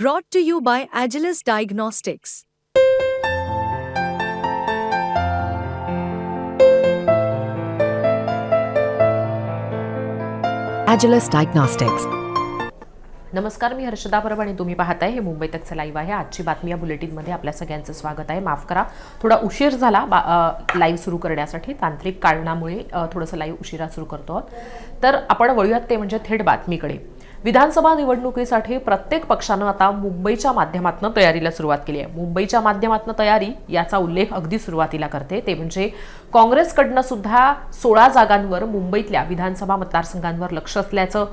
Brought to you by Agilis Diagnostics. Agilis Diagnostics. नमस्कार मी हर्षदा परब आणि तुम्ही पाहताय. हे मुंबई तकचं लाईव्ह आहे. आजची बातमी या बुलेटिनमध्ये आपल्या सगळ्यांचं स्वागत आहे. माफ करा थोडा उशीर झाला बा लाईव्ह सुरू करण्यासाठी. तांत्रिक कारणामुळे थोडंसं लाईव्ह उशिरा सुरू करतो आहोत. तर आपण वळूयात ते म्हणजे थेट बातमीकडे. विधानसभा निवडणुकीसाठी प्रत्येक पक्षानं आता मुंबईच्या माध्यमातून तयारीला सुरुवात केली आहे. मुंबईच्या माध्यमातून तयारी याचा उल्लेख अगदी सुरुवातीला करते. ते म्हणजे काँग्रेसकडनं सुद्धा सोळा जागांवर मुंबईतल्या विधानसभा मतदारसंघांवर लक्ष असल्याचं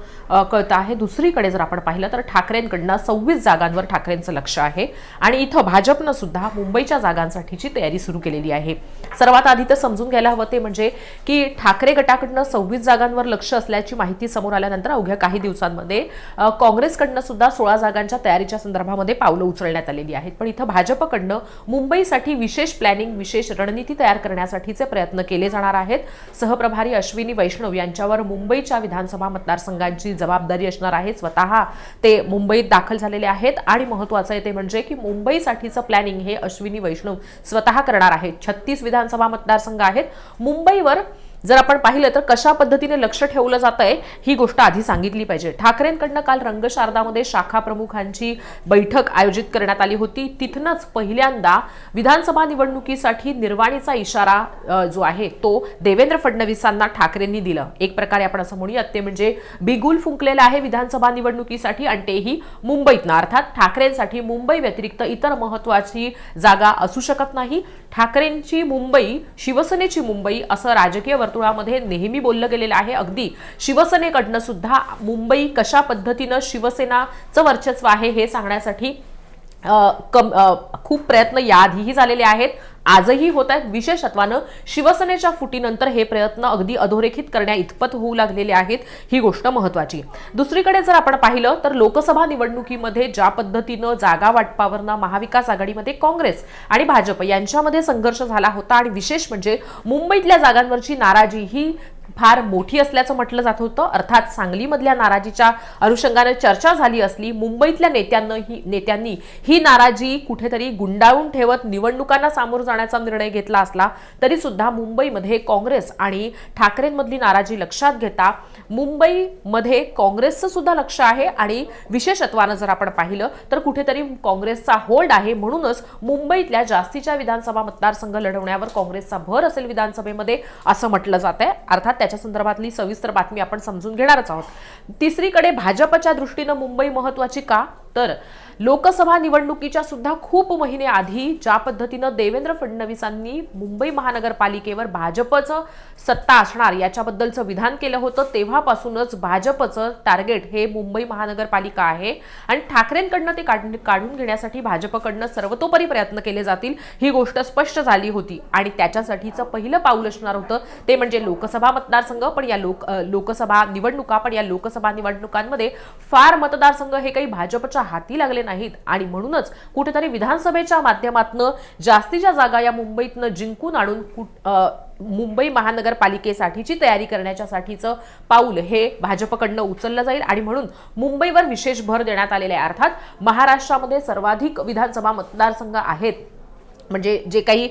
कळतं आहे. दुसरीकडे जर आपण पाहिलं तर ठाकरेंकडनं सव्वीस जागांवर ठाकरेंचं लक्ष आहे आणि इथं भाजपनं सुद्धा मुंबईच्या जागांसाठीची तयारी सुरू केलेली आहे. सर्वात आधी तर समजून घ्यायला हवं ते म्हणजे की ठाकरे गटाकडनं सव्वीस जागांवर लक्ष असल्याची माहिती समोर आल्यानंतर अवघ्या काही दिवसांमध्ये काँग्रेसकडनं सुद्धा सोळा जागांच्या तयारीच्या संदर्भामध्ये पावलं उचलण्यात आलेली आहेत. पण इथं भाजपकडनं मुंबईसाठी विशेष प्लॅनिंग विशेष रणनीती तयार करण्यासाठीचे प्रयत्न केले जाणार आहेत. सहप्रभारी अश्विनी वैष्णव यांच्यावर मुंबईच्या विधानसभा मतदारसंघांची जबाबदारी असणार आहे. स्वतः ते मुंबईत दाखल झालेले आहेत आणि महत्वाचं आहे ते म्हणजे की मुंबईसाठीचं प्लॅनिंग हे अश्विनी वैष्णव स्वतः करणार आहेत. छत्तीस विधानसभा मतदारसंघ आहेत. मुंबईवर जर आपण पाहिलं तर कशा पद्धतीने लक्ष ठेवलं जात आहे ही गोष्ट आधी सांगितली पाहिजे. ठाकरेंकडनं काल रंगशारदामध्ये शाखा प्रमुखांची बैठक आयोजित करण्यात आली होती. तिथूनच पहिल्यांदा विधानसभा निवडणुकीसाठी निर्वाणीचा इशारा जो आहे तो देवेंद्र फडणवीसांना ठाकरेंनी दिलं. एक प्रकारे आपण असं म्हणूयात ते म्हणजे बिगुल फुंकलेलं आहे विधानसभा निवडणुकीसाठी आणि तेही मुंबईतनं. अर्थात ठाकरेंसाठी मुंबई व्यतिरिक्त इतर महत्वाची जागा असू शकत नाही. ठाकरेंची मुंबई शिवसेनेची मुंबई असं राजकीय वर्तुळामध्ये नेहमी बोललं गेलेलं आहे. अगदी शिवसेनेकडनं सुद्धा मुंबई कशा पद्धतीनं शिवसेनाचं वर्चस्व आहे हे सांगण्यासाठी कम खूप प्रयत्न याआधीही झालेले आहेत. आजही होत आहेत. विशेषत्वानं शिवसेनेच्या फुटीनंतर हे प्रयत्न अगदी अधोरेखित करण्या इतपत होऊ लागलेले आहेत ही गोष्ट महत्वाची दुसरीकडे जर आपण पाहिलं तर लोकसभा निवडणुकीमध्ये ज्या पद्धतीनं जागा वाटपावरनं महाविकास आघाडीमध्ये काँग्रेस आणि भाजप यांच्यामध्ये संघर्ष झाला होता आणि विशेष म्हणजे मुंबईतल्या जागांवरची नाराजी ही फार मोठी असल्याचं म्हटलं जात होतं. अर्थात सांगलीमधल्या नाराजीच्या अनुषंगाने चर्चा झाली असली मुंबईतल्या नेत्यांना ही नेत्यांनी ही नाराजी कुठेतरी गुंडाळून ठेवत निवडणुकांना सामोरं जाण्याचा निर्णय घेतला असला तरी सुद्धा मुंबईमध्ये काँग्रेस आणि ठाकरेंमधली नाराजी लक्षात घेता मुंबईमध्ये काँग्रेसचं सुद्धा लक्ष आहे आणि विशेषत्वानं जर आपण पाहिलं तर कुठेतरी काँग्रेसचा होल्ड आहे म्हणूनच मुंबईतल्या जास्तीच्या विधानसभा मतदारसंघ लढवण्यावर काँग्रेसचा भर असेल विधानसभेमध्ये असं म्हटलं जात आहे अर्थात त्याच्या संदर्भातली सविस्तर बातमी आपण समजून घेणारच आहोत. तिसरीकडे भाजपच्या दृष्टीनं मुंबई महत्वाची का? तर लोकसभा निवडणुकीच्या सुद्धा खूप महिने आधी ज्या पद्धतीनं देवेंद्र फडणवीसांनी मुंबई महानगरपालिकेवर भाजपचं सत्ता असणार याच्याबद्दलचं विधान केलं होतं तेव्हापासूनच भाजपचं टार्गेट हे मुंबई महानगरपालिका आहे. आणि ठाकरेंकडनं ते काढून काढून घेण्यासाठी भाजपकडनं सर्वतोपरी प्रयत्न केले जातील ही गोष्ट स्पष्ट झाली होती. आणि त्याच्यासाठीचं पहिलं पाऊल असणार होतं ते म्हणजे लोकसभा मतदारसंघ पण या लोक लोकसभा निवडणुका पण या लोकसभा निवडणुकांमध्ये फार मतदारसंघ हे काही भाजपच्या हाती लागले नाहीत. आणि म्हणूनच कुठेतरी विधानसभेच्या माध्यमातनं जास्तीच्या जागा या मुंबईतनं जिंकून आणून कुठ- मुंबई महानगरपालिकेसाठीची तयारी करण्याच्यासाठीचं पाऊल हे भाजपकडनं उचललं जाईल. आणि म्हणून मुंबईवर विशेष भर देण्यात आलेले आहे. अर्थात महाराष्ट्रामध्ये सर्वाधिक विधानसभा मतदारसंघ आहेत. म्हणजे जे काही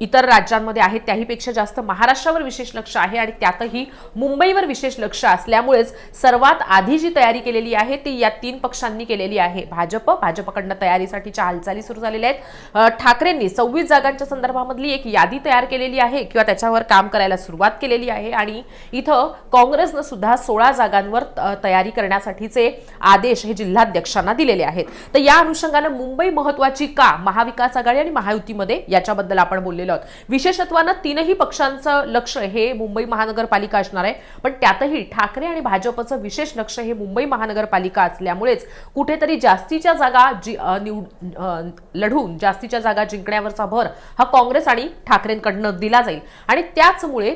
इतर राज्यांमध्ये आहेत त्याहीपेक्षा जास्त महाराष्ट्रावर विशेष लक्ष आहे आणि त्यातही मुंबईवर विशेष लक्ष असल्यामुळेच सर्वात आधी जी तयारी केलेली आहे ती या तीन पक्षांनी केलेली आहे. भाजप भाजपकडनं तयारीसाठीच्या हालचाली सुरू झालेल्या आहेत. ठाकरेंनी सव्वीस जागांच्या संदर्भामधली एक यादी तयार केलेली आहे किंवा त्याच्यावर काम करायला सुरुवात केलेली आहे आणि इथं काँग्रेसनं सुद्धा सोळा जागांवर तयारी करण्यासाठीचे आदेश हे जिल्हाध्यक्षांना दिलेले आहेत. तर या अनुषंगानं मुंबई महत्वाची का? महाविकास आघाडी आणि महायुतीमध्ये याच्याबद्दल आपण बोललेलो आहोत. विशेषत्वानं तीनही पक्षांचं लक्ष हे मुंबई महानगरपालिका असणार आहे. पण त्यातही ठाकरे आणि भाजपचं विशेष लक्ष हे मुंबई महानगरपालिका असल्यामुळेच कुठेतरी जास्तीच्या जागा जी निवड लढून जास्तीच्या जागा जिंकण्यावरचा भर हा काँग्रेस आणि ठाकरेंकडनं दिला जाईल. आणि त्याचमुळे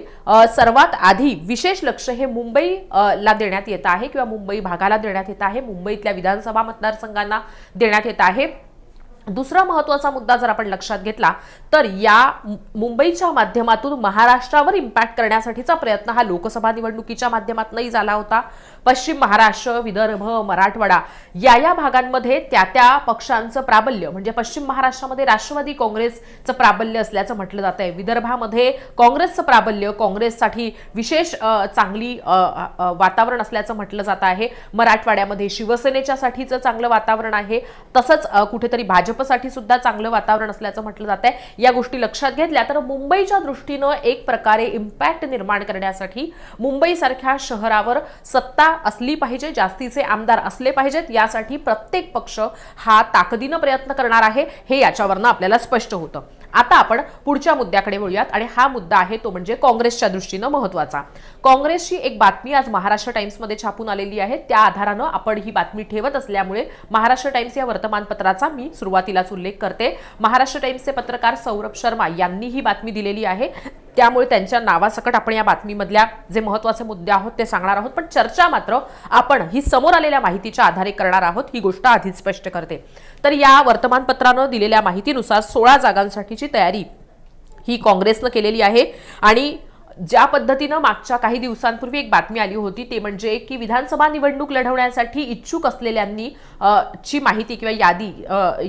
सर्वात आधी विशेष लक्ष हे मुंबई ला देण्यात येत आहे किंवा मुंबई भागाला देण्यात येत आहे मुंबईतल्या विधानसभा मतदारसंघांना देण्यात येत आहे. दुसरा महत्त्वाचा मुद्दा जर आपण लक्षात घेतला तर या मुंबईच्या माध्यमातून महाराष्ट्रावर इम्पॅक्ट करण्यासाठीचा प्रयत्न हा लोकसभा निवडणुकीच्या माध्यमातूनही झाला होता. पश्चिम महाराष्ट्र विदर्भ मराठवाडा या या भागांमध्ये त्या त्या पक्षांचं प्राबल्य म्हणजे पश्चिम महाराष्ट्रामध्ये राष्ट्रवादी काँग्रेसचं प्राबल्य असल्याचं म्हटलं जात आहे विदर्भामध्ये काँग्रेसचं प्राबल्य काँग्रेससाठी विशेष चांगली वातावरण असल्याचं म्हटलं जात आहे. मराठवाड्यामध्ये शिवसेनेच्या साठीचं चांगलं वातावरण आहे. तसंच कुठेतरी भाजपसाठी सुद्धा चांगलं वातावरण असल्याचं म्हटलं जात आहे. या गोष्टी लक्षात घेतल्या तर मुंबईच्या दृष्टीनं एक प्रकारे इम्पॅक्ट निर्माण करण्यासाठी मुंबईसारख्या शहरावर सत्ता असली पाहिजे जास्तीचे आमदार असले पाहिजेत यासाठी प्रत्येक पक्ष हा ताकदीनं प्रयत्न करणार आहे हे याच्यावरनं आपल्याला स्पष्ट होतं. आता आपण पुढच्या मुद्द्याकडे वळूयात आणि हा मुद्दा आहे तो म्हणजे काँग्रेसच्या दृष्टीनं महत्त्वाचा काँग्रेसची एक बातमी आज महाराष्ट्र टाइम्समध्ये छापून आलेली आहे त्या आधारानं आपण ही बातमी ठेवत असल्यामुळे महाराष्ट्र टाइम्स या वर्तमानपत्राचा मी सुरुवातीलाच उल्लेख करते. महाराष्ट्र टाइम्सचे पत्रकार सौरभ शर्मा यांनी ही बातमी दिलेली आहे. त्यामुळे त्यांच्या नावासकट आपण या बातमीमधल्या जे महत्त्वाचे मुद्दे आहोत ते सांगणार आहोत. पण चर्चा मात्र आपण ही समोर आलेल्या माहितीच्या आधारे करणार आहोत ही गोष्ट आधीच स्पष्ट करते. तर या वर्तमानपत्रानं दिलेल्या माहितीनुसार सोळा जागांसाठीची तयारी ही काँग्रेसनं केलेली आहे आणि ज्या पद्धतीनं मागच्या काही दिवसांपूर्वी एक बातमी आली होती ते म्हणजे की विधानसभा निवडणूक लढवण्यासाठी इच्छुक असलेल्यांनी ची माहिती किंवा यादी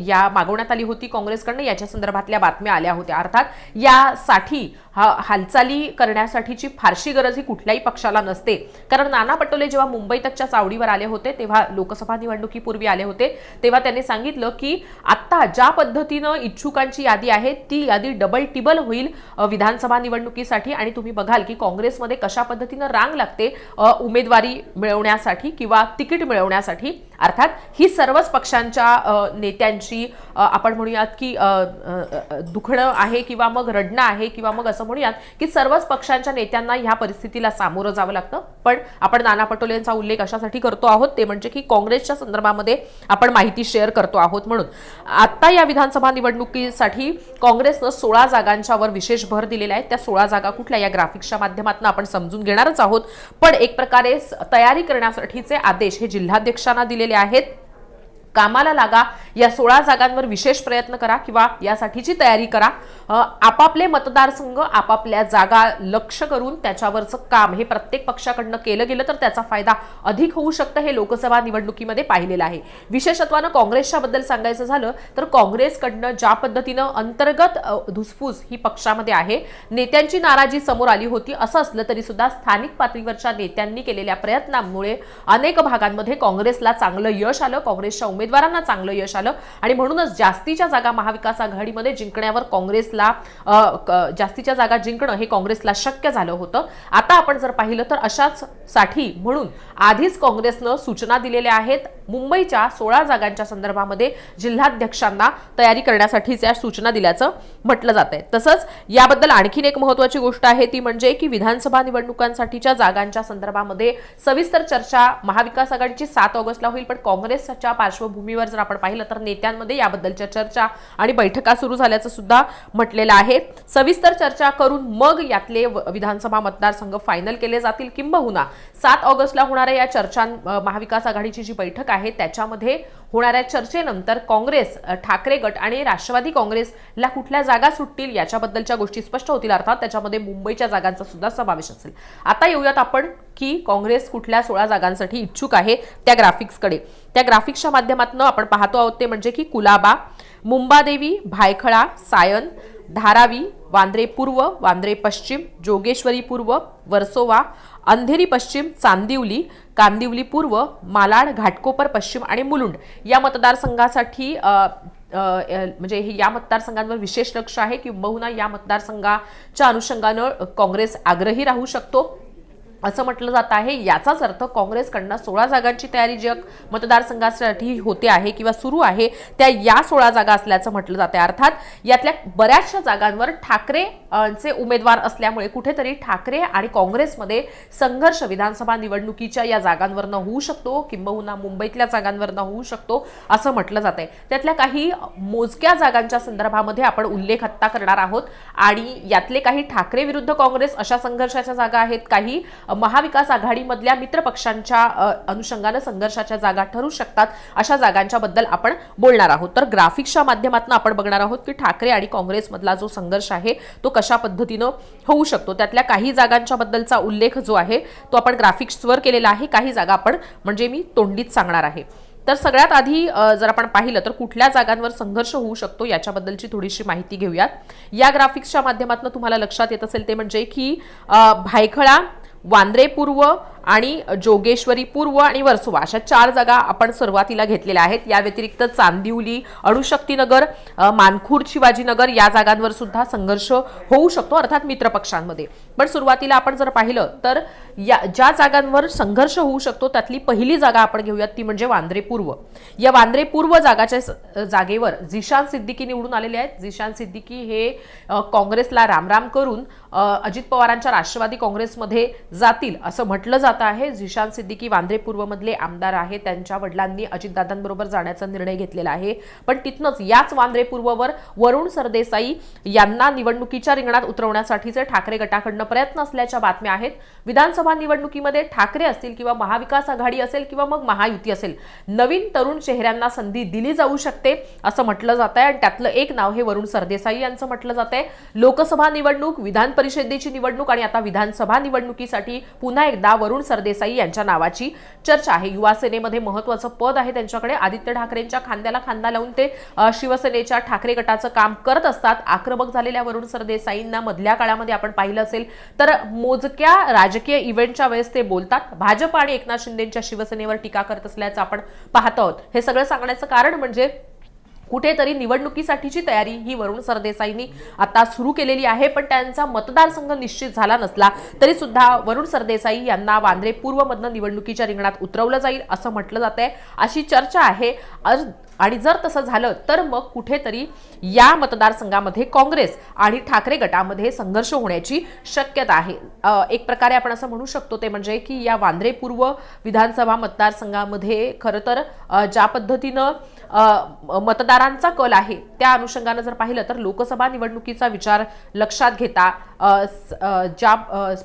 या मागवण्यात आली होती काँग्रेसकडनं. याच्या संदर्भातल्या बातम्या आल्या होत्या. अर्थात यासाठी हा हालचाली करण्यासाठीची फारशी गरज ही कुठल्याही पक्षाला नसते. कारण नाना पटोले जेव्हा मुंबई तकच्या चावडीवर आले होते तेव्हा लोकसभा निवडणुकीपूर्वी आले होते तेव्हा त्यांनी सांगितलं की आत्ता ज्या पद्धतीनं इच्छुकांची यादी आहे ती यादी डबल टिबल होईल विधानसभा निवडणुकीसाठी. आणि तुम्ही बघाल की काँग्रेसमध्ये कशा पद्धतीनं रांग लागते उमेदवारी मिळवण्यासाठी किंवा तिकीट मिळवण्यासाठी. अर्थात ही सर्वच पक्षांच्या नेत्यांची आपण म्हणूयात की दुखणं आहे किंवा मग रडणं आहे किंवा मग असं म्हणूयात की सर्वच पक्षांच्या नेत्यांना ह्या परिस्थितीला सामोरं जावं लागतं. पण आपण नाना पटोलेंचा उल्लेख अशासाठी करतो आहोत ते म्हणजे की काँग्रेसच्या संदर्भामध्ये आपण माहिती शेअर करतो आहोत म्हणून. आत्ता या विधानसभा निवडणुकीसाठी काँग्रेसनं सोळा जागांच्यावर विशेष भर दिलेला आहे. त्या सोळा जागा कुठल्या? या ग्राफिक्सच्या माध्यमातून आपण समजून घेणारच आहोत. पण एक प्रकारे स- तयारी करण्यासाठीचे आदेश हे जिल्हाध्यक्षांना दिलेले केले आहेत. कामाला लागा या सोळा जागांवर विशेष प्रयत्न करा किंवा यासाठीची तयारी करा. आपापले मतदारसंघ आपापल्या जागा लक्ष करून त्याच्यावरचं काम हे प्रत्येक पक्षाकडनं केलं गेलं तर त्याचा फायदा अधिक होऊ शकतं हे लोकसभा निवडणुकीमध्ये पाहिलेलं आहे. विशेषत्वानं काँग्रेसच्या बद्दल सांगायचं झालं तर काँग्रेसकडनं ज्या पद्धतीनं अंतर्गत धुसफूस ही पक्षामध्ये आहे नेत्यांची नाराजी समोर आली होती असं असलं तरी सुद्धा स्थानिक पातळीवरच्या नेत्यांनी केलेल्या प्रयत्नांमुळे अनेक भागांमध्ये काँग्रेसला चांगलं यश आलं. काँग्रेसच्या उमेदवारांना चांगलं यश आलं. आणि म्हणूनच जास्तीच्या जागा महाविकास आघाडीमध्ये जिंकण्यावर काँग्रेसला जास्तीच्या जागा जिंकणं हे काँग्रेसला शक्य झालं होतं. आता आपण जर पाहिलं तर अशाच साठी म्हणून आधीच काँग्रेसनं सूचना दिलेल्या आहेत. मुंबईच्या सोळा जागांच्या संदर्भामध्ये जिल्हाध्यक्षांना तयारी करण्यासाठीच्या सूचना दिल्याचं म्हटलं जात आहे तसंच याबद्दल आणखीन एक महत्वाची गोष्ट आहे ती म्हणजे की विधानसभा निवडणुकांसाठीच्या जागांच्या संदर्भामध्ये सविस्तर चर्चा महाविकास आघाडीची सात ऑगस्टला होईल पण काँग्रेसच्या पार्श्वभूमीवर जर आपण पाहिलं तर नेत्यांमध्ये याबद्दलच्या चर्चा आणि बैठका सुरू झाल्याचं सुद्धा म्हटलेलं आहे. सविस्तर चर्चा करून मग यातले व- विधानसभा मतदारसंघ फायनल केले जातील किंबहुना. सात ऑगस्टला होणाऱ्या या चर्चां महाविकास आघाडीची जी बैठक आहे त्याच्यामध्ये होणाऱ्या चर्चेनंतर काँग्रेस ठाकरे गट आणि राष्ट्रवादी काँग्रेसला कुठल्या जागा सुटतील याच्याबद्दलच्या गोष्टी स्पष्ट होतील अर्थात त्याच्यामध्ये मुंबईच्या जागांचा सुद्धा समावेश असेल. आता येऊयात आपण की काँग्रेस कुठल्या सोळा जागांसाठी इच्छुक आहे त्या ग्राफिक्सकडे. त्या ग्राफिक्सच्या माध्यमातून आपण पाहतो आहोत ते म्हणजे की कुलाबा मुंबादेवी भायखळा सायन धारावी वांद्रे पूर्व वांद्रे पश्चिम जोगेश्वरी पूर्व वर्सोवा अंधेरी पश्चिम चांदिवली कांदिवली पूर्व मालाड घाटकोपर पश्चिम आणि मुलुंड या मतदारसंघासाठी म्हणजे हे या मतदारसंघांवर विशेष लक्ष आहे किंबहुना या मतदारसंघाच्या अनुषंगानं काँग्रेस आग्रही राहू शकतो. असं म्हटलं जात आहे. याचाच अर्थ काँग्रेसकडनं सोळा जागांची तयारी जग मतदारसंघासाठी होते आहे किंवा सुरू आहे त्या या सोळा जागा असल्याचं म्हटलं जाते अर्थात यातल्या बऱ्याचशा जागांवर ठाकरे चे उमेदवार असल्यामुळे कुठेतरी ठाकरे आणि काँग्रेसमध्ये संघर्ष विधानसभा निवडणुकीच्या या जागांवरनं होऊ शकतो किंबहुना मुंबईतल्या जागांवरनं होऊ शकतो असं म्हटलं जात आहे. त्यातल्या काही मोजक्या जागांच्या संदर्भामध्ये आपण उल्लेख आत्ता करणार आहोत आणि यातले काही ठाकरे विरुद्ध काँग्रेस अशा संघर्षाच्या जागा आहेत काही महाविकास आघाडीमधल्या मित्रपक्षांच्या अनुषंगानं संघर्षाच्या जागा ठरू शकतात अशा जागांच्या बद्दल आपण बोलणार आहोत. तर ग्राफिक्सच्या माध्यमातून आपण बघणार आहोत की ठाकरे आणि काँग्रेसमधला जो संघर्ष आहे तो कशा पद्धतीनं होऊ शकतो? त्यातल्या काही जागांच्या बद्दलचा उल्लेख जो आहे तो आपण ग्राफिक्सवर केलेला आहे. काही जागा आपण म्हणजे मी तोंडीत सांगणार आहे. तर सगळ्यात आधी जर आपण पाहिलं तर कुठल्या जागांवर संघर्ष होऊ शकतो याच्याबद्दलची थोडीशी माहिती घेऊयात. या ग्राफिक्सच्या माध्यमातून तुम्हाला लक्षात येत असेल ते म्हणजे की भायखळा वांद्रे पूर्व आणि जोगेश्वरी पूर्व आणि वर्सोवा अशा चार जागा आपण सुरुवातीला घेतलेल्या आहेत. या व्यतिरिक्त चांदिवली अणुशक्तीनगर अ, शिवाजीनगर या जागांवर सुद्धा संघर्ष होऊ शकतो अर्थात मित्रपक्षांमध्ये. पण सुरुवातीला आपण जर पाहिलं तर या ज्या जागांवर संघर्ष होऊ शकतो त्यातली पहिली जागा आपण घेऊयात ती म्हणजे वांद्रे पूर्व. या वांद्रे पूर्व जागाच्या जागेवर जिशान सिद्दीकी निवडून आलेले आहेत. जिशान सिद्दीकी हे काँग्रेसला रामराम करून अजित पवारांच्या राष्ट्रवादी काँग्रेसमध्ये जातील असं म्हटलं जातं. आहे. झिशान सिद्दीकी वांद्रे पूर्वमधले आमदार आहे त्यांच्या वडिलांनी अजितदादांबरोबर जाण्याचा निर्णय घेतलेला आहे. पण तिथनंच याच वांद्रे पूर्ववर वरुण सरदेसाई यांना निवडणुकीच्या रिंगणात उतरवण्यासाठीचे ठाकरे गटाकडनं प्रयत्न असल्याच्या बातम्या आहेत. विधानसभा निवडणुकीमध्ये ठाकरे असतील किंवा महाविकास आघाडी असेल किंवा मग महायुती असेल नवीन तरुण चेहऱ्यांना संधी दिली जाऊ शकते असं म्हटलं जात आहे. आणि त्यातलं एक नाव हे वरुण सरदेसाई यांचं म्हटलं जात आहे. लोकसभा निवडणूक विधान परिषदेची निवडणूक आणि आता विधानसभा निवडणुकीसाठी पुन्हा एकदा वरुण सरदेसाई यांच्या नावाची चर्चा आहे. युवा सेनेमध्ये महत्वाचं पद आहे त्यांच्याकडे. आदित्य ठाकरेंच्या खांद्याला खांदा लावून ते शिवसेनेच्या ठाकरे गटाचं काम करत असतात. आक्रमक झालेल्या वरुण सरदेसाईंना मधल्या काळामध्ये आपण पाहिलं असेल तर मोजक्या राजकीय इव्हेंटच्या वेळेस ते बोलतात. भाजप आणि एकनाथ शिंदेच्या शिवसेनेवर टीका करत असल्याचं आपण पाहत आहोत. हे सगळं सांगण्याचं कारण म्हणजे कुठेतरी निवडणुकीसाठीची तयारी ही वरुण सरदेसाईंनी आता सुरू केलेली आहे पण त्यांचा मतदारसंघ निश्चित झाला नसला तरी सुद्धा वरुण सरदेसाई यांना वांद्रे पूर्वमधनं निवडणुकीच्या रिंगणात उतरवलं जाईल असं म्हटलं जात आहे अशी चर्चा आहे. आणि जर तसं झालं तर मग कुठेतरी या मतदारसंघामध्ये काँग्रेस आणि ठाकरे गटामध्ये संघर्ष होण्याची शक्यता आहे. एक प्रकारे आपण असं म्हणू शकतो ते म्हणजे की या वांद्रे पूर्व विधानसभा मतदारसंघामध्ये खरं तर ज्या पद्धतीनं मतदारांचा कल आहे. त्या अनुषंगानं जर पाहिलं तर लोकसभा निवडणुकीचा विचार लक्षात घेता ज्या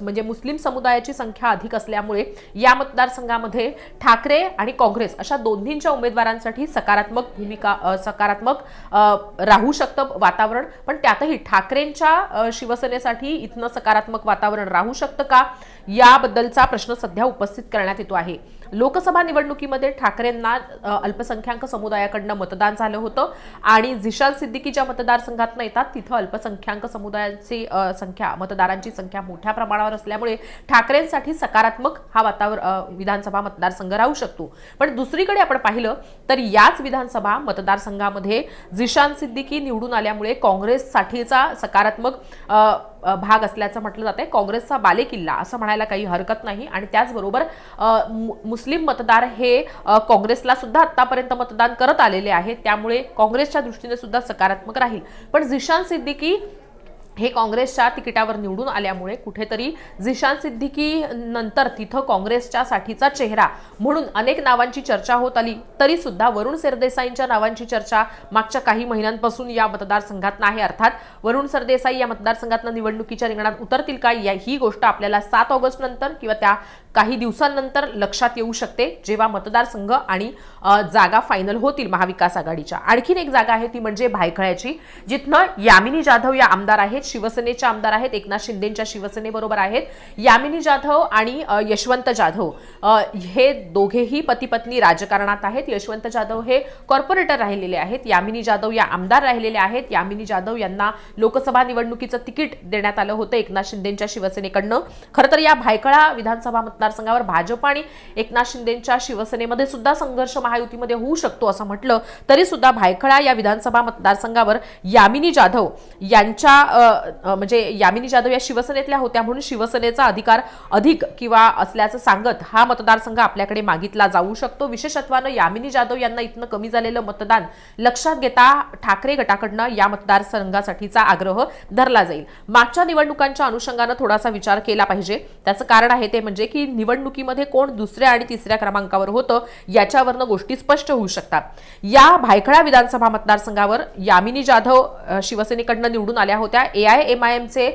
म्हणजे मुस्लिम समुदायाची संख्या अधिक असल्यामुळे या मतदारसंघामध्ये ठाकरे आणि काँग्रेस अशा दोन्हींच्या उमेदवारांसाठी सकारात्मक भूमिका सकारात्मक राहू शकतं वातावरण. पण त्यातही ठाकरेंच्या शिवसेनेसाठी इथनं सकारात्मक वातावरण राहू शकतं का? याबद्दलचा प्रश्न सध्या उपस्थित करण्यात येतो आहे. लोकसभा निवडणुकीमध्ये ठाकरेंना अल्पसंख्याक समुदायाकडनं मतदान झालं होतं आणि झिशाल सिद्दीकी ज्या मतदारसंघातनं येतात तिथं अल्पसंख्याक समुदायाची संख्या संख्या मतदारांची संख्या मोठ्या प्रमाणावर असल्यामुळे ठाकरेंसाठी सकारात्मक हा वातावरण विधानसभा मतदारसंघ राहू शकतो. पण दुसरीकडे आपण पाहिलं तर याच विधानसभा मतदारसंघामध्ये जिशान सिद्दीकी निवडून आल्यामुळे काँग्रेससाठीचा सकारात्मक भाग असल्याचं म्हटलं जाते काँग्रेसचा बालेकिल्ला असं म्हणायला काही हरकत नाही आणि त्याचबरोबर मु- मुस्लिम मतदार हे काँग्रेसला सुद्धा आतापर्यंत मतदान करत आलेले आहेत. त्यामुळे काँग्रेसच्या दृष्टीने सुद्धा सकारात्मक राहील. पण झिशान सिद्दीकी हे काँग्रेसच्या तिकिटावर निवडून आल्यामुळे कुठेतरी झिशान सिद्दीकी नंतर तिथं काँग्रेसच्या साठीचा चेहरा म्हणून अनेक नावांची चर्चा होत आली. तरी सुद्धा वरुण सरदेसाईंच्या नावांची चर्चा मागच्या काही महिन्यांपासून या मतदारसंघात नाही. अर्थात वरुण सरदेसाई या मतदारसंघातनं निवडणुकीच्या रिंगणात उतरतील का या ही गोष्ट आपल्याला सात ऑगस्ट नंतर किंवा त्या काही दिवसांनंतर लक्षात येऊ शकते जेव्हा मतदारसंघ आणि जागा फायनल होतील महाविकास आघाडीच्या. आणखीन एक जागा आहे ती म्हणजे भायखळ्याची जिथनं यामिनी जाधव या आमदार आहेत शिवसेनेचे आमदार आहेत एकनाथ शिंदेच्या शिवसेनेबरोबर आहेत यामिनी जाधव आणि यशवंत जाधव. हे दोघेही पती पत्नी राजकारणात आहेत. यशवंत जाधव हे कॉर्पोरेटर राहिलेले आहेत यामिनी जाधव या आमदार राहिलेले आहेत. यामिनी जाधव यांना लोकसभा निवडणुकीचं तिकीट देण्यात आलं होतं एकनाथ शिंदेच्या शिवसेनेकडनं. खरं तर या भायखळा विधानसभा मतदारसंघावर भाजप आणि एकनाथ शिंदेच्या शिवसेनेमध्ये सुद्धा संघर्ष महायुतीमध्ये होऊ शकतो असं म्हटलं तरी सुद्धा भायखळा या विधानसभा मतदारसंघावर यामिनी जाधव यांच्या म्हणजे यामिनी जाधव या शिवसेनेतल्या होत्या म्हणून शिवसेनेचा अधिकार अधिक किंवा असल्याचं सांगत हा मतदारसंघ आपल्याकडे मागितला जाऊ शकतो. विशेषत्वानं यामिनी जाधव यांना इथनं कमी झालेलं मतदान लक्षात घेता ठाकरे गटाकडनं या मतदारसंघासाठीचा आग्रह धरला जाईल. मागच्या निवडणुकांच्या अनुषंगानं थोडासा विचार केला पाहिजे. त्याचं कारण आहे ते म्हणजे की निवडणुकीमध्ये कोण दुसऱ्या आणि तिसऱ्या क्रमांकावर होतं याच्यावरनं गोष्टी स्पष्ट होऊ शकतात. या भायखळा विधानसभा मतदारसंघावर यामिनी जाधव शिवसेनेकडनं निवडून आल्या होत्या. ए. आय एम आय एमचे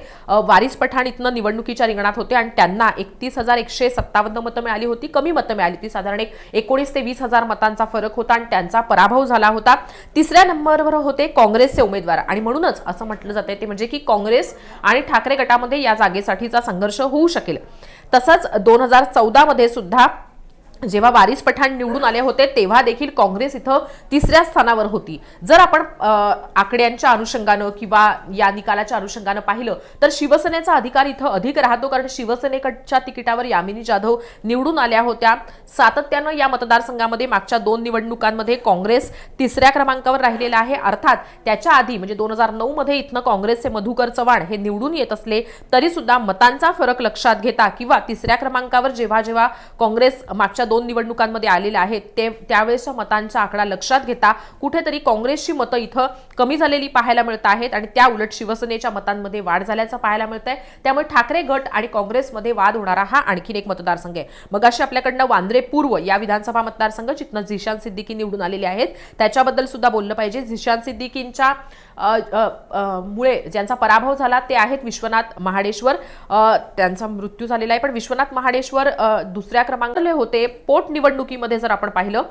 वारिस पठाण इथनं निवडणुकीच्या रिंगणात होते आणि त्यांना एकतीस हजार एकशे सत्तावन्न मतं मिळाली होती. कमी मतं मिळाली ती साधारण एक एकोणीस ते वीस हजार मतांचा फरक होता आणि त्यांचा पराभव झाला होता. तिसऱ्या नंबरवर होते काँग्रेसचे उमेदवार. आणि म्हणूनच असं म्हटलं जाते ते म्हणजे की काँग्रेस आणि ठाकरे गटामध्ये या जागेसाठीचा संघर्ष होऊ शकेल. तसंच दोन हजार चौदामध्ये सुद्धा जेव्हा वारिस पठाण निवडून आले होते तेव्हा देखील काँग्रेस इथं तिसऱ्या स्थानावर होती. जर आपण आकड्यांच्या अनुषंगानं किंवा या निकालाच्या अनुषंगानं पाहिलं तर शिवसेनेचा अधिकार इथं अधिक राहतो कारण शिवसेनेकडच्या तिकिटावर यामिनी जाधव निवडून आल्या होत्या. सातत्यानं या मतदारसंघामध्ये मागच्या दोन निवडणुकांमध्ये काँग्रेस तिसऱ्या क्रमांकावर राहिलेला आहे. अर्थात त्याच्या आधी म्हणजे दोन हजार नऊ मध्ये इथनं काँग्रेसचे मधुकर चव्हाण हे निवडून येत असले तरी सुद्धा मतांचा फरक लक्षात घेता किंवा तिसऱ्या क्रमांकावर जेव्हा जेव्हा काँग्रेस मागच्या दोन निवडणुकांमध्ये आलेले आहेत ते त्यावेळेसच्या मतांचा आकडा लक्षात घेता कुठेतरी काँग्रेसची मतं इथं कमी झालेली पाहायला मिळत आहेत आणि त्या उलट शिवसेनेच्या मतांमध्ये वाढ झाल्याचं पाहायला मिळत आहे. त्यामुळे ठाकरे गट आणि काँग्रेसमध्ये वाद होणारा हा आणखीन एक मतदारसंघ आहे. मग अशी आपल्याकडनं वांद्रे पूर्व या विधानसभा मतदारसंघ जिथनं झिशान सिद्दीकी निवडून आलेले आहेत त्याच्याबद्दल सुद्धा बोललं पाहिजे. झिशान सिद्दीकींच्या मुळे ज्यांचा पराभव झाला ते आहेत विश्वनाथ महाडेश्वर. त्यांचा मृत्यू झालेला आहे. पण विश्वनाथ महाडेश्वर दुसऱ्या क्रमांकाला होते. पोटनिवडणुकीमध्ये जर आपण पाहिलं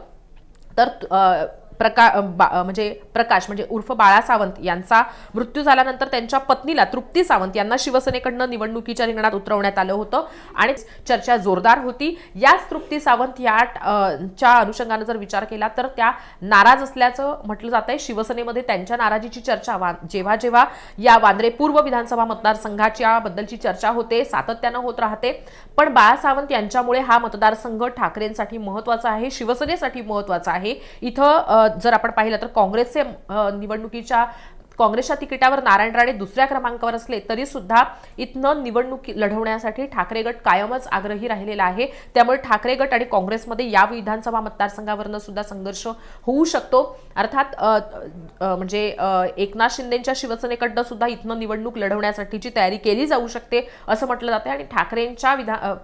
तर अ, प्रका बा- म्हणजे प्रकाश म्हणजे उर्फ बाळा सावंत यांचा मृत्यू झाल्यानंतर त्यांच्या पत्नीला तृप्ती सावंत यांना शिवसेनेकडनं निवडणुकीच्या रिंगणात उतरवण्यात आलं होतं. आणि चर्चा जोरदार होती. याच तृप्ती सावंत या च्या अनुषंगानं जर विचार केला तर त्या नाराज असल्याचं म्हटलं जात आहे शिवसेनेमध्ये त्यांच्या नाराजीची चर्चा वा जेव्हा जेव्हा या वांद्रे पूर्व विधानसभा मतदारसंघाच्या बद्दलची चर्चा होते सातत्यानं होत राहते. पण बाळा सावंत यांच्यामुळे हा मतदारसंघ ठाकरेंसाठी महत्त्वाचा आहे शिवसेनेसाठी महत्त्वाचा आहे. इथं जर आपण पाहिलं तर काँग्रेसचे निवडणुकीच्या काँग्रेसच्या तिकिटावर नारायण राणे दुसऱ्या क्रमांकावर असले तरी सुद्धा इथनं निवडणूक लढवण्यासाठी ठाकरे गट कायमच आग्रही राहिलेला आहे. त्यामुळे ठाकरे गट आणि काँग्रेसमध्ये या विधानसभा मतदारसंघावरनं सुद्धा संघर्ष होऊ शकतो. अर्थात म्हणजे एकनाथ शिंदेच्या शिवसेनेकडनं सुद्धा इथनं निवडणूक लढवण्यासाठीची तयारी केली जाऊ शकते असं म्हटलं जाते आणि ठाकरेंच्या विधा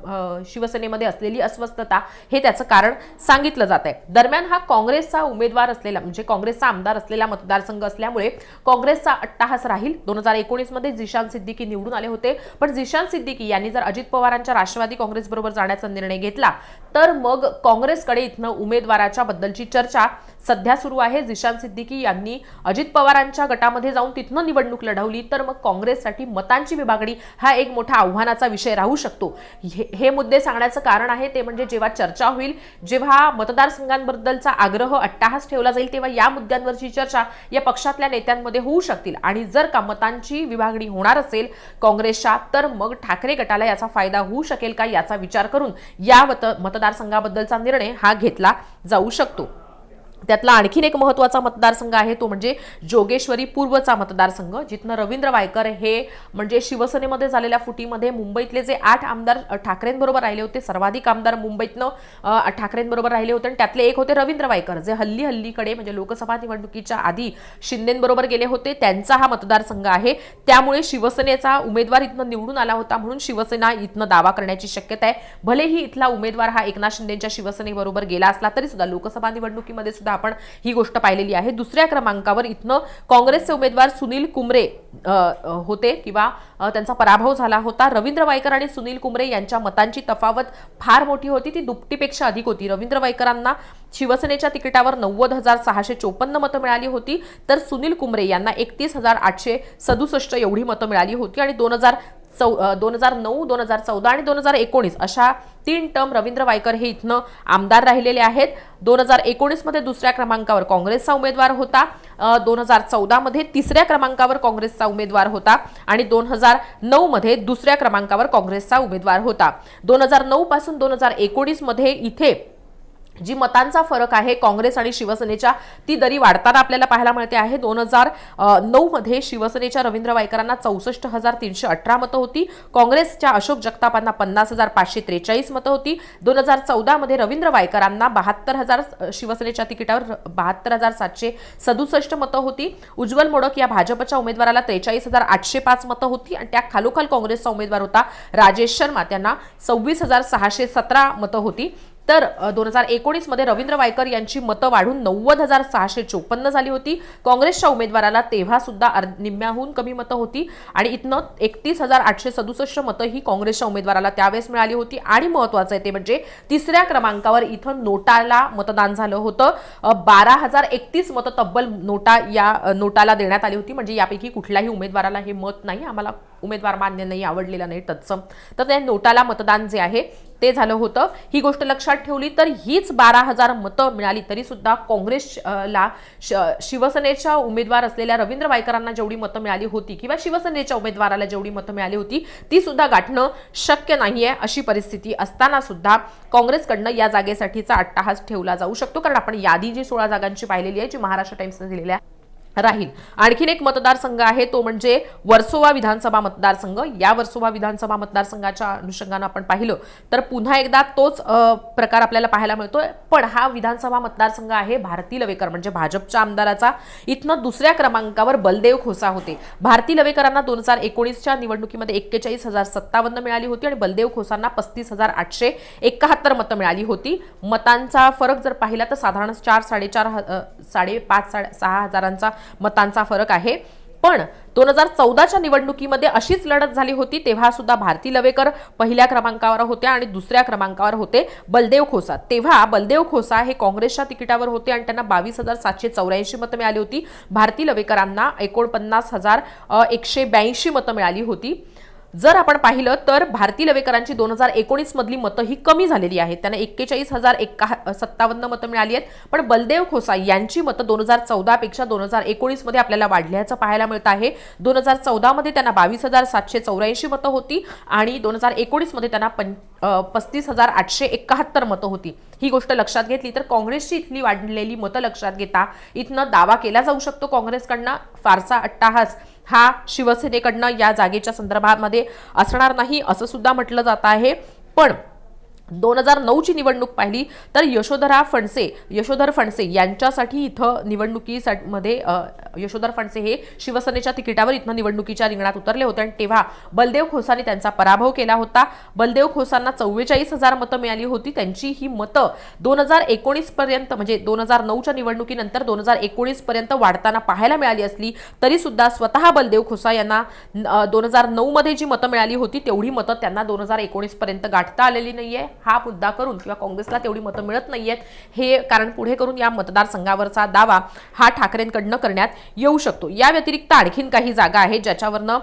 शिवसेनेमध्ये असलेली अस्वस्थता हे त्याचं कारण सांगितलं जात आहे दरम्यान हा काँग्रेसचा उमेदवार असलेला म्हणजे काँग्रेसचा आमदार असलेला मतदारसंघ असल्यामुळे काँग्रेस काँग्रेसचा अट्टाहास राहील. दोन हजार एकोणीसमध्ये सिद्दीकी निवडून आले होते. पण जिशांत सिद्दीकी यांनी जर अजित पवारांच्या राष्ट्रवादी काँग्रेसबरोबर जाण्याचा निर्णय घेतला तर मग काँग्रेसकडे इथनं उमेदवाराच्या बद्दलची चर्चा सध्या सुरू आहे. जिशान सिद्दीकी यांनी अजित पवारांच्या गटामध्ये जाऊन तिथनं निवडणूक लढवली. तर मग काँग्रेससाठी मतांची विभागणी हा एक मोठा आव्हानाचा विषय राहू शकतो. हे हे मुद्दे सांगण्याचं कारण आहे ते म्हणजे जेव्हा चर्चा होईल जेव्हा मतदारसंघांबद्दलचा आग्रह अट्टाहास ठेवला जाईल तेव्हा या मुद्द्यांवरची चर्चा या पक्षातल्या नेत्यांमध्ये होऊ शकतील. आणि जर का मतांची विभागणी होणार असेल काँग्रेसच्या तर मग ठाकरे गटाला याचा फायदा होऊ शकेल का याचा विचार करून या मत मतदारसंघाबद्दलचा निर्णय हा घेतला जाऊ शकतो. त्यातला आणखीन एक महत्त्वाचा मतदारसंघ आहे तो म्हणजे जोगेश्वरी पूर्वचा मतदारसंघ जिथनं रवींद्र वायकर हे म्हणजे शिवसेनेमध्ये झालेल्या फुटीमध्ये मुंबईतले जे आठ आमदार ठाकरेंबरोबर राहिले होते सर्वाधिक आमदार मुंबईतनं ठाकरेंबरोबर राहिले होते आणि त्यातले एक होते रवींद्र वायकर जे हल्ली हल्लीकडे म्हणजे लोकसभा निवडणुकीच्या आधी शिंदेंबरोबर गेले होते त्यांचा हा मतदारसंघ आहे. त्यामुळे शिवसेनेचा उमेदवार इथनं निवडून आला होता म्हणून शिवसेना इथनं दावा करण्याची शक्यता आहे. भलेही इथला उमेदवार हा एकनाथ शिंदेच्या शिवसेनेबरोबर गेला असला तरी सुद्धा लोकसभा निवडणुकीमध्ये सुद्धा आपण ही गोष्ट पाहिलेली आहे. दुसऱ्या क्रमांकावर इथनं काँग्रेसचे उमेदवार सुनील कुमरे होते किंवा त्यांचा पराभव झाला होता. रवींद्र वायकर आणि सुनील कुमरे यांच्या मतांची तफावत फार मोठी होती. ती दुपटीपेक्षा अधिक होती. रवींद्र वायकरांना शिवसेनेच्या तिकिटावर नव्वद हजार सहाशे चोपन्न मतं मिळाली होती. तर सुनील कुमरे यांना एकतीस हजार आठशे सदुसष्ट एवढी मतं मिळाली होती आणि दोन हजार चौ दोन हजार नऊ दोन हजार चौदा आणि दोन हजार एकोणीस अशा तीन टर्म रवींद्र वायकर हे इथनं आमदार राहिलेले आहेत. दोन हजार एकोणीसमध्ये दुसऱ्या क्रमांकावर काँग्रेसचा उमेदवार होता. दोन हजार चौदामध्ये तिसऱ्या क्रमांकावर काँग्रेसचा उमेदवार होता आणि दोन हजार नऊमध्ये दुसऱ्या क्रमांकावर काँग्रेसचा उमेदवार होता. दोन हजार नऊपासून दोन हजार एकोणीसमध्ये इथे जी मतांचा फरक आहे काँग्रेस आणि शिवसेनेच्या ती दरी वाढताना आपल्याला पाहायला मिळते आहे. दोन हजार नऊमध्ये शिवसेनेच्या रवींद्र वायकरांना चौसष्ट हजार तीनशे अठरा मतं होती. काँग्रेसच्या अशोक जगतापांना पन्नास हजार पाचशे त्रेचाळीस मतं होती. दोन हजार चौदामध्ये रवींद्र वायकरांना बहात्तर हजार शिवसेनेच्या तिकिटावर बहात्तर हजार सातशे सदुसष्ट मतं होती. उज्ज्वल मोडक या भाजपच्या उमेदवाराला त्रेचाळीस हजार आठशे पाच मतं होती आणि त्या खालोखाल काँग्रेसचा उमेदवार होता राजेश शर्मा. त्यांना सव्वीस हजार सहाशे सतरा मतं होती. तर दोन हजार एकोणीसमध्ये रवींद्र वायकर यांची मतं वाढून नव्वद हजार सहाशे चोपन्न झाली होती. काँग्रेसच्या उमेदवाराला तेव्हा सुद्धा निम्म्याहून कमी मतं होती आणि इथनं एकतीस हजार आठशे सदुसष्ट मतं ही काँग्रेसच्या उमेदवाराला त्यावेळेस मिळाली होती. आणि महत्वाचं आहे ते म्हणजे तिसऱ्या क्रमांकावर इथं नोटाला मतदान झालं होतं. बारा हजार एकतीस मतं तब्बल नोटा या नोटाला देण्यात आली होती. म्हणजे यापैकी कुठल्याही उमेदवाराला हे मत नाही. आम्हाला उमेदवार मान्य नाही आवडलेला नाही तत्सम. तर त्या नोटाला मतदान जे आहे ते झालं होतं. ही गोष्ट लक्षात ठेवली तर हीच बारा हजार मतं मिळाली. तरी सुद्धा काँग्रेसला श- शिवसेनेच्या उमेदवार असलेल्या रवींद्र वायकरांना जेवढी मतं मिळाली होती किंवा शिवसेनेच्या उमेदवाराला जेवढी मतं मिळाली होती ती सुद्धा गाठणं शक्य नाहीये अशी परिस्थिती असताना सुद्धा काँग्रेसकडनं या जागेसाठीचा अट्टाहास ठेवला जाऊ शकतो. कारण आपण यादी जी सोळा जागांची पाहिलेली आहे जी महाराष्ट्र टाइम्सने दिलेली आहे राहील. आणखीन एक मतदारसंघ आहे तो म्हणजे वर्सोवा विधानसभा मतदारसंघ. या वर्सोवा विधानसभा मतदारसंघाच्या अनुषंगानं आपण पाहिलं तर पुन्हा एकदा तोच प्रकार आपल्याला पाहायला मिळतोय. पण हा विधानसभा मतदारसंघ आहे भारती लवेकर म्हणजे भाजपच्या आमदाराचा. इथनं दुसऱ्या क्रमांकावर बलदेव खोसा होते. भारती लवेकरांना दोन हजार एकोणीसच्या निवडणुकीमध्ये एक्केचाळीस हजार सत्तावन्न मिळाली होती आणि बलदेव खोसांना पस्तीस हजार आठशे एकाहत्तर मतं मिळाली होती. मतांचा फरक जर पाहिला तर साधारण चार साडेचार ह- साडेपाच साडे सहा हजारांचा मतांचा फरक आहे. पण दोन हजार चौदाच्या निवडणुकीमध्ये अशीच लढत झाली होती तेव्हा सुद्धा भारती लवेकर पहिल्या क्रमांकावर होत्या आणि दुसऱ्या क्रमांकावर होते बलदेव खोसा. तेव्हा बलदेव खोसा हे काँग्रेसच्या तिकिटावर होते आणि त्यांना बावीस हजार सातशे चौऱ्याऐंशी मतं मिळाली होती. भारती लवेकरांना एकोणपन्नास हजार एकशे ब्याऐंशी मतं मिळाली होती. जर आपण पाहिलं तर भारती लवेकरांची दोन हजार एकोणीस मधली मतं ही कमी झालेली आहेत. त्यांना एक्केचाळीस हजार एक्का सत्तावन्न मतं मिळाली आहेत. पण बलदेव खोसा यांची मतं दोन हजार चौदापेक्षा दोन हजार एकोणीसमध्ये आपल्याला वाढल्याचं पाहायला मिळत आहे. दोन हजार चौदामध्ये त्यांना बावीस हजार सातशे चौऱ्याऐंशी मतं होती आणि दोन हजार एकोणीसमध्ये त्यांना पं पस्तीस हजार आठशे एकाहत्तर मतं होती. ही गोष्ट लक्षात घेतली तर काँग्रेसची इथली वाढलेली मतं लक्षात घेता इथनं दावा केला जाऊ शकतो काँग्रेसकडनं. फारसा अट्टाहास हा शिवसेनेकडनं या जागेच्या संदर्भामध्ये असणार नाही असं सुद्धा म्हटलं जात आहे. पण दोन हजार नऊची निवडणूक पाहिली तर यशोधरा फणसे यशोधर फणसे यांच्यासाठी इथं निवडणुकीसाठी मध्ये यशोधर फणसे हे शिवसेनेच्या तिकिटावर इथनं निवडणुकीच्या रिंगणात उतरले होते आणि तेव्हा बलदेव खोसाने त्यांचा पराभव केला होता. बलदेव खोसांना चव्वेचाळीस हजार मतं मिळाली होती. त्यांची ही मतं दोन हजार एकोणीसपर्यंत म्हणजे दोन हजार नऊच्या निवडणुकीनंतर दोन हजार एकोणीसपर्यंत वाढताना पाहायला मिळाली असली तरीसुद्धा स्वतः बलदेव खोसा यांना दोन हजार नऊमध्ये जी मतं मिळाली होती तेवढी मतं त्यांना दोन हजार एकोणीसपर्यंत गाठता आलेली नाही आहे हा मुद्दा करून किंवा काँग्रेसला तेवढी मतं मिळत नाही आहेत हे कारण पुढे करून या मतदारसंघावरचा दावा हा ठाकरेंकडनं करण्यात येऊ शकतो. या व्यतिरिक्त आणखीन काही जागा आहेत ज्याच्यावरनं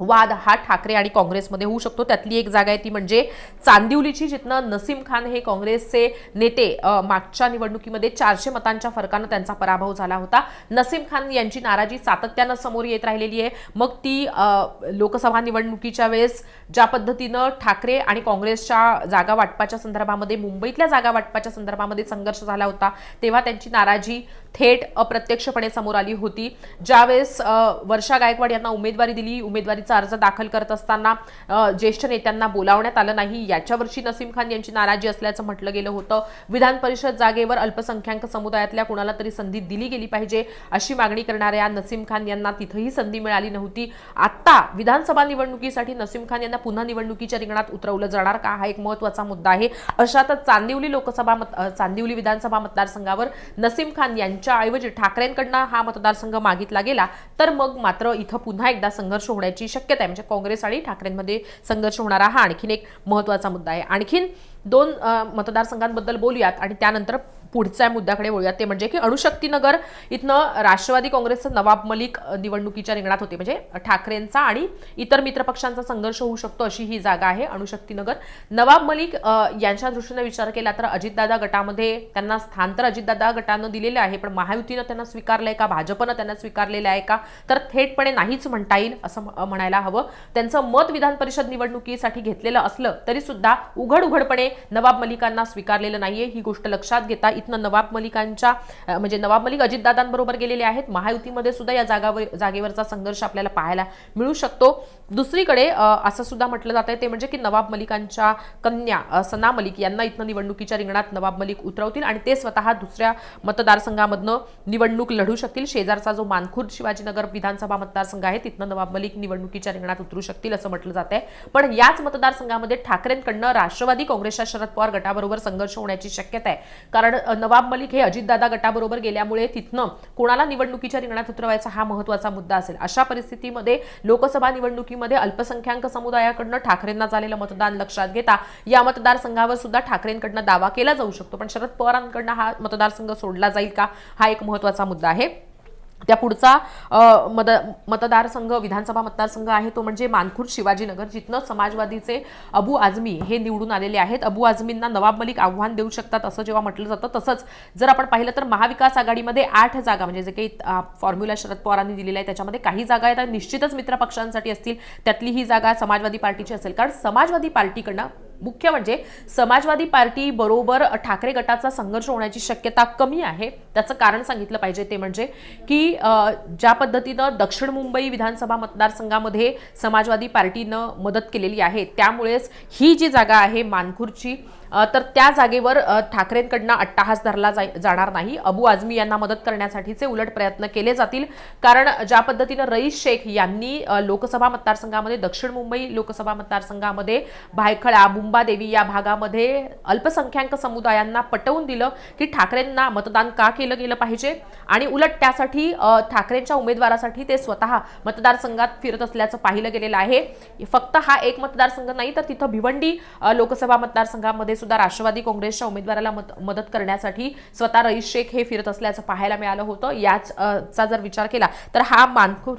वाद हा ठाकरे आणि काँग्रेसमध्ये होऊ शकतो. त्यातली एक जागा आहे ती म्हणजे चांदिवलीची जिथनं नसीम खान हे काँग्रेसचे नेते मागच्या निवडणुकीमध्ये चारशे मतांच्या फरकानं त्यांचा पराभव झाला होता. नसीम खान यांची नाराजी सातत्यानं समोर येत राहिलेली आहे. मग ती लोकसभा निवडणुकीच्या वेळेस ज्या पद्धतीनं ठाकरे आणि काँग्रेसच्या जागा वाटपाच्या संदर्भामध्ये मुंबईतल्या जागा वाटपाच्या संदर्भामध्ये संघर्ष झाला होता तेव्हा त्यांची नाराजी थेट अप्रत्यक्षपणे समोर आली होती. ज्यावेळेस वर्षा गायकवाड यांना उमेदवारी दिली उमेदवारीचा अर्ज दाखल करत असताना ज्येष्ठ नेत्यांना बोलावण्यात आलं नाही. याच्यावरची नसीम खान यांची नाराजी असल्याचं म्हटलं गेलं होतं. विधान परिषद जागेवर अल्पसंख्याक समुदायातल्या कुणाला तरी संधी दिली गेली पाहिजे अशी मागणी करणाऱ्या नसीम खान यांना तिथंही संधी मिळाली नव्हती. आता विधानसभा निवडणुकीसाठी नसीम खान यांना पुन्हा निवडणुकीच्या रिंगणात उतरवलं जाणार का? हा एक महत्त्वाचा मुद्दा आहे. अशातच चांदिवली लोकसभा मत चांदिवली विधानसभा मतदारसंघावर नसीम खान यांच्याऐवजी ठाकरेंकडनं हा मतदारसंघ मागितला गेला. तर मग मात्र इथं पुन्हा एकदा संघर्ष होण्याची शक्यता आहे. म्हणजे काँग्रेस आणि ठाकरेंमध्ये संघर्ष होणारा हा आणखीन एक महत्त्वाचा मुद्दा आहे. आणखीन दोन मतदारसंघांबद्दल बोलूयात आणि त्यानंतर पुढच्या मुद्द्याकडे वळूयात. ते म्हणजे की अणुशक्तीनगर इथनं राष्ट्रवादी काँग्रेसचं नवाब मलिक निवडणुकीच्या रिंगणात होते. म्हणजे ठाकरेंचा आणि इतर मित्रपक्षांचा संघर्ष होऊ शकतो अशी ही जागा आहे अणुशक्तीनगर. नवाब मलिक यांच्या दृष्टीने विचार केला तर अजितदादा गटामध्ये त्यांना स्थान तर अजितदादा गटानं दिलेलं आहे. पण महायुतीनं त्यांना स्वीकारलंय का? भाजपनं त्यांना स्वीकारलेलं आहे का? तर थेटपणे नाहीच म्हणता येईल असं म्हणायला हवं. त्यांचं मत विधान परिषद निवडणुकीसाठी घेतलेलं असलं तरी सुद्धा उघड उघडपणे नवाब मलिकांना स्वीकारलेलं नाहीये. ही गोष्ट लक्षात घेता इथनं नवाब मलिकांच्या म्हणजे नवाब मलिक अजितदादांबरोबर गेलेले आहेत. महायुतीमध्ये सुद्धा या जागावर जागेवरचा संघर्ष आपल्याला पाहायला मिळू शकतो. दुसरीकडे असं सुद्धा म्हटलं जात आहे ते म्हणजे की नवाब मलिकांच्या कन्या सना मलिक यांना इथनं निवडणुकीच्या रिंगणात नवाब मलिक उतरवतील आणि ते स्वतः दुसऱ्या मतदारसंघामधनं निवडणूक लढू शकतील. शेजारचा जो मानखुर्द शिवाजीनगर विधानसभा मतदारसंघ आहे तिथनं नवाब मलिक निवडणुकीच्या रिंगणात उतरू शकतील असं म्हटलं जात आहे पण याच मतदारसंघामध्ये ठाकरेंकडनं राष्ट्रवादी काँग्रेसच्या शरद पवार गटाबरोबर संघर्ष होण्याची शक्यता आहे. कारण नवाब मलिक हे अजितदादा गटाबरोबर गेल्यामुळे तिथनं कोणाला निवडणुकीच्या रिंगणात उतरवायचा हा महत्त्वाचा मुद्दा असेल. अशा परिस्थितीमध्ये लोकसभा निवडणुकीमध्ये अल्पसंख्याक समुदायाकडनं ठाकरेंना झालेलं मतदान लक्षात घेता या मतदारसंघावर सुद्धा ठाकरेंकडनं दावा केला जाऊ शकतो. पण शरद पवारांकडनं हा मतदारसंघ सोडला जाईल का? हा एक महत्त्वाचा मुद्दा आहे. त्या पुढचा मत मतदारसंघ विधानसभा मतदारसंघ आहे तो म्हणजे मानखुर्द शिवाजीनगर जिथनं समाजवादीचे अबू आझमी हे निवडून आलेले आहेत. अबू आझमींना नवाब मलिक आव्हान देऊ शकतात असं जेव्हा म्हटलं जातं तसंच जर आपण पाहिलं तर महाविकास आघाडीमध्ये आठ जागा म्हणजे जे काही फॉर्म्युला शरद पवारांनी दिलेला आहे त्याच्यामध्ये काही जागा आहेत निश्चितच मित्र पक्षांसाठी असतील त्यातली ही जागा समाजवादी पार्टीची असेल. कारण समाजवादी पार्टीकडनं मुख्य म्हणजे समाजवादी पार्टी बरोबर ठाकरे गटाचा संघर्ष होण्याची शक्यता कमी आहे. त्याचं कारण सांगितलं पाहिजे ते म्हणजे की ज्या पद्धतीनं दक्षिण मुंबई विधानसभा मतदारसंघामध्ये समाजवादी पार्टीनं मदत केलेली आहे त्यामुळेच ही जी जागा आहे मानखुरची तर त्या जागेवर ठाकरेंकडनं अट्टाहास धरला जाई- जाणार नाही. अबू आझमी यांना मदत करण्यासाठीचे उलट प्रयत्न केले जातील. कारण ज्या पद्धतीनं रईस शेख यांनी लोकसभा मतदारसंघामध्ये दक्षिण मुंबई लोकसभा मतदारसंघामध्ये भायखळा मुंबादेवी या भागामध्ये अल्पसंख्याक समुदायांना पटवून दिलं की ठाकरेंना मतदान का केलं गेलं पाहिजे? आणि उलट त्यासाठी ठाकरेंच्या उमेदवारासाठी ते स्वतः मतदारसंघात फिरत असल्याचं पाहिलं गेलेलं आहे. फक्त हा एक मतदारसंघ नाही तर तिथं भिवंडी लोकसभा मतदारसंघामध्ये सुद्धा राष्ट्रवादी काँग्रेसच्या उमेदवाराला मदत करण्यासाठी स्वतः रईस शेख हे फिरत असल्याचं पाहायला मिळालं होतं. याच चा जर विचार केला तर हा मानखुर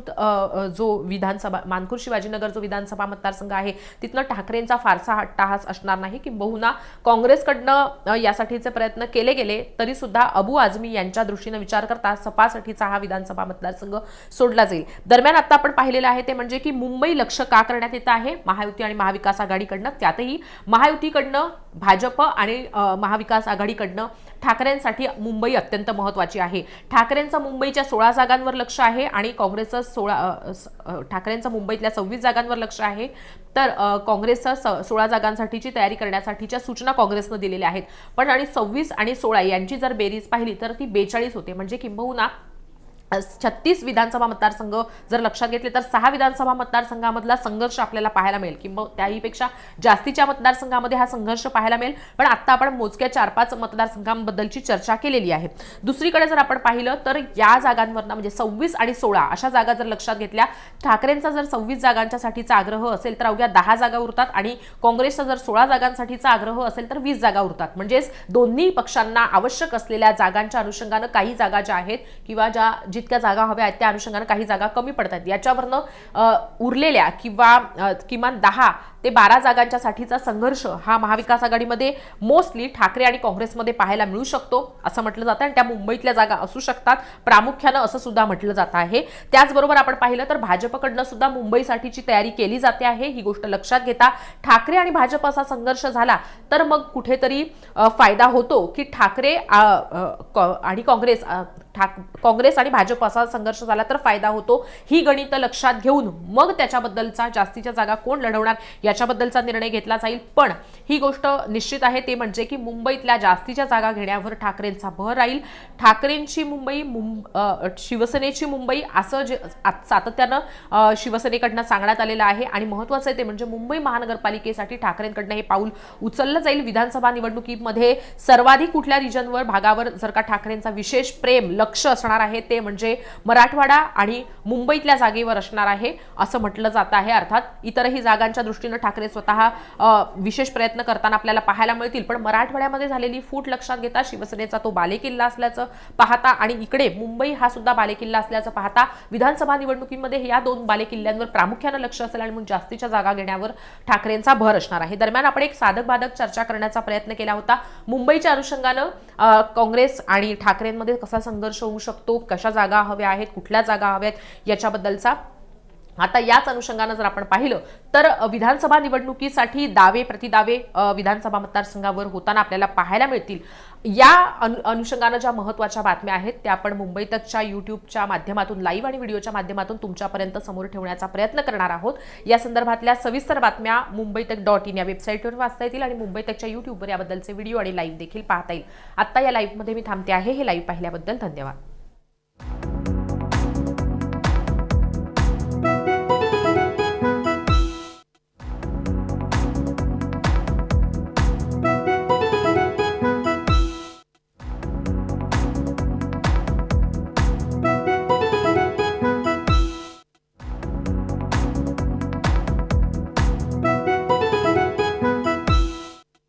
जो विधानसभा मानखुर शिवाजीनगर जो विधानसभा मतदारसंघ आहे तिथनं ठाकरेंचा फारसा हट्टाहास असणार नाही किंबहुना काँग्रेसकडनं यासाठीचे प्रयत्न केले गेले तरी सुद्धा अबू आझमी यांच्या दृष्टीनं विचार करता सपासाठीचा हा विधानसभा मतदारसंघ सोडला जाईल. दरम्यान आता आपण पाहिलेलं आहे ते म्हणजे की मुंबई लक्ष का करण्यात येत आहे? महायुती आणि महाविकास आघाडीकडनं त्यातही महायुतीकडनं भाजप आणि महाविकास आघाडीकडनं ठाकरेंसाठी मुंबई अत्यंत महत्वाची आहे. ठाकरेंचं मुंबईच्या सोळा जागांवर लक्ष आहे आणि काँग्रेसचं सोळा ठाकरेंचं मुंबईतल्या सव्वीस जागांवर लक्ष आहे. तर काँग्रेसचं स- सोळा जागांसाठीची तयारी करण्यासाठीच्या सूचना काँग्रेसनं दिलेल्या आहेत. पण आणि सव्वीस आणि सोळा यांची जर बेरीज पाहिली तर ती बेचाळीस होते. म्हणजे किंबहुना छत्तीस विधानसभा मतदारसंघ जर लक्षात घेतले तर सहा विधानसभा मतदारसंघामधला संघर्ष आपल्याला पाहायला मिळेल. किंवा त्याहीपेक्षा जास्तीच्या मतदारसंघामध्ये हा संघर्ष पाहायला मिळेल. पण आता आपण मोजक्या चार पाच मतदारसंघांबद्दलची चर्चा केलेली आहे. दुसरीकडे जर आपण पाहिलं तर या जागांवरनं म्हणजे सव्वीस आणि सोळा अशा जागा जर लक्षात घेतल्या ठाकरेंचा जर सव्वीस जागांच्यासाठीचा आग्रह असेल तर अवघ्या दहा जागा उरतात आणि काँग्रेसचा जर सोळा जागांसाठीचा आग्रह असेल तर वीस जागा उरतात. म्हणजेच दोन्ही पक्षांना आवश्यक असलेल्या जागांच्या अनुषंगानं काही जागा ज्या आहेत किंवा ज्या जितक्या जागा हव्या आहेत त्या अनुषंगानं काही जागा कमी पडतात याच्यावरनं उरलेल्या किंवा किमान दहा ते बारा जागांच्यासाठीचा संघर्ष हा महाविकास आघाडीमध्ये मोस्टली ठाकरे आणि काँग्रेसमध्ये पाहायला मिळू शकतो असं म्हटलं जातं. आणि त्या मुंबईतल्या जागा असू शकतात. प्रामुख्यानं असं सुद्धा म्हटलं जात आहे. त्याचबरोबर आपण पाहिलं तर भाजपकडनं सुद्धा मुंबईसाठीची तयारी केली जाते आहे. ही गोष्ट लक्षात घेता ठाकरे आणि भाजप असा संघर्ष झाला तर मग कुठेतरी फायदा होतो की ठाकरे आणि काँग्रेस ठाक काँग्रेस आणि भाजप असा संघर्ष झाला तर फायदा होतो. ही गणितं लक्षात घेऊन मग त्याच्याबद्दलचा जास्तीच्या जागा कोण लढवणार याच्याबद्दलचा निर्णय घेतला जाईल. पण ही गोष्ट निश्चित आहे ते म्हणजे की मुंबईतल्या जास्तीच्या जागा घेण्यावर ठाकरेंचा भर राहील. ठाकरेंची मुंबई मुंब शिवसेनेची मुंबई असं जे सातत्यानं शिवसेनेकडनं सांगण्यात आलेलं आहे. आणि महत्वाचं आहे ते म्हणजे मुंबई महानगरपालिकेसाठी ठाकरेंकडनं हे पाऊल उचललं जाईल. विधानसभा निवडणुकीमध्ये सर्वाधिक कुठल्या रिजनवर भागावर जर का ठाकरेंचा विशेष प्रेम लक्ष असणार आहे ते म्हणजे मराठवाडा आणि मुंबईतल्या जागेवर असणार आहे असं म्हटलं जात आहे. अर्थात इतरही जागांच्या दृष्टीनं ठाकरे स्वतः विशेष प्रयत्न करताना आपल्याला पाहायला मिळतील. पण मराठवाड्यामध्ये झालेली फूट लक्षात घेता शिवसेनेचा तो बालेकिल्ला असल्याचं पाहता आणि इकडे मुंबई हा सुद्धा बालेकिल्ला असल्याचं पाहता विधानसभा निवडणुकीमध्ये या दोन बालेकिल्ल्यांवर प्रामुख्यानं लक्ष असेल आणि म्हणून जास्तीच्या जागा घेण्यावर ठाकरेंचा भर असणार आहे. दरम्यान आपण एक साधक बाधक चर्चा करण्याचा प्रयत्न केला होता. मुंबईच्या अनुषंगानं काँग्रेस आणि ठाकरेंमध्ये कसा संघर्ष होऊ शकतो? कशा जागा हव्या आहेत? कुठल्या जागा हव्या आहेत याच्याबद्दलचा आता याच अनुषंगानं जर आपण पाहिलं तर विधानसभा निवडणुकीसाठी दावे प्रतिदावे विधानसभा मतदारसंघावर होताना आपल्याला पाहायला मिळतील. या अनु अनुषंगानं ज्या महत्त्वाच्या बातम्या आहेत त्या आपण मुंबई तकच्या युट्यूबच्या माध्यमातून लाईव्ह आणि व्हिडिओच्या माध्यमातून तुमच्यापर्यंत समोर ठेवण्याचा प्रयत्न करणार आहोत. या संदर्भातल्या सविस्तर बातम्या मुंबई तक डॉट इन या वेबसाईटवर वाचता येतील आणि मुंबई तकच्या युट्यूबवर याबद्दलचे व्हिडिओ आणि लाईव्ह देखील पाहता येईल. आत्ता या लाईव्हमध्ये मी थांबते आहे. हे लाईव्ह पाहिल्याबद्दल धन्यवाद.